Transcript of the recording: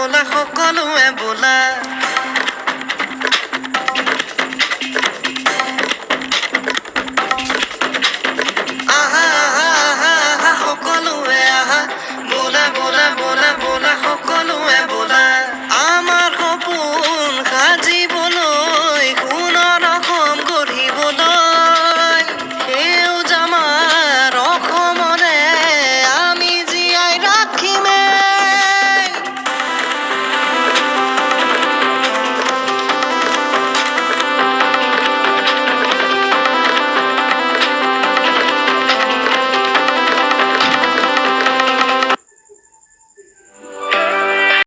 বোলা সকলোৱে বোলা সকলো